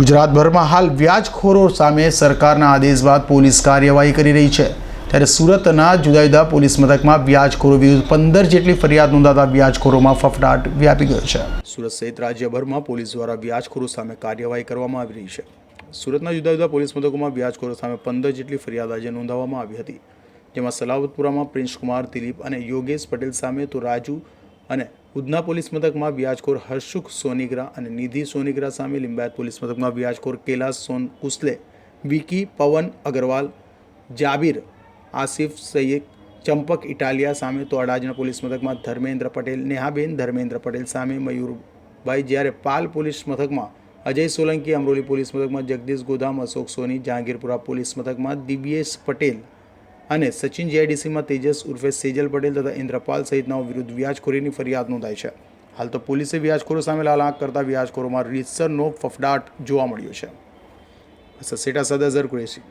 ગુજરાતભરમાં હાલ વ્યાજખોરો સામે સરકારના આદેશ બાદ પોલીસ કાર્યવાહી કરી રહી છે. ત્યારે સુરતના જુદા જુદા પોલીસ મથકમાં વ્યાજખોરો વિરુદ્ધ પંદર જેટલી ફરિયાદ નોંધાતા વ્યાજખોરોમાં ફફડાટ વ્યાપી ગયો છે. સુરત સહિત રાજ્યભરમાં પોલીસ દ્વારા વ્યાજખોરો સામે કાર્યવાહી કરવામાં આવી રહી છે. સુરતના જુદા જુદા પોલીસ મથકોમાં વ્યાજખોરો સામે પંદર જેટલી ફરિયાદ આજે નોંધાવવામાં આવી હતી. જેમાં સલાવતપુરામાં પ્રિન્સકુમાર દિલીપ અને યોગેશ પટેલ સામે તો રાજુ અને ઉધના પોલીસ મથકમાં વ્યાજખોર હર્ષુખ સોનીગ્રા અને નિધિ સોનીગ્રા સામે લિંબાયત પોલીસ મથકમાં વ્યાજખોર કૈલાસ સોન કુસલે, વિકી પવન અગ્રવાલ, જાબીર, આસિફ સૈયદ, ચંપક ઇટાલિયા સામે તો અડાજણ પોલીસ મથકમાં ધર્મેન્દ્ર પટેલ, નેહાબેન ધર્મેન્દ્ર પટેલ સામે મયુરભાઈ. જ્યારે પાલ પોલીસ મથકમાં અજય સોલંકી, અમરોલી પોલીસ મથકમાં જગદીશ ગોધામ, અશોક સોની, જહાંગીરપુરા પોલીસ મથકમાં દિવ્યેશ પટેલ અને સચિન જીઆઈડીસીમાં તેજસ ઉર્ફે સેજલ પટેલ તથા ઇન્દ્રપાલ સહિતનાઓ વિરુદ્ધ વ્યાજખોરીની ફરિયાદ નોંધાઈ છે. હાલ તો પોલીસે વ્યાજખોરો સામે લાલ આંખ કરતા વ્યાજખોરોમાં રીતસરનો ફફડાટ જોવા મળ્યો છે. સસેટા સદ અઝર કુરેશી.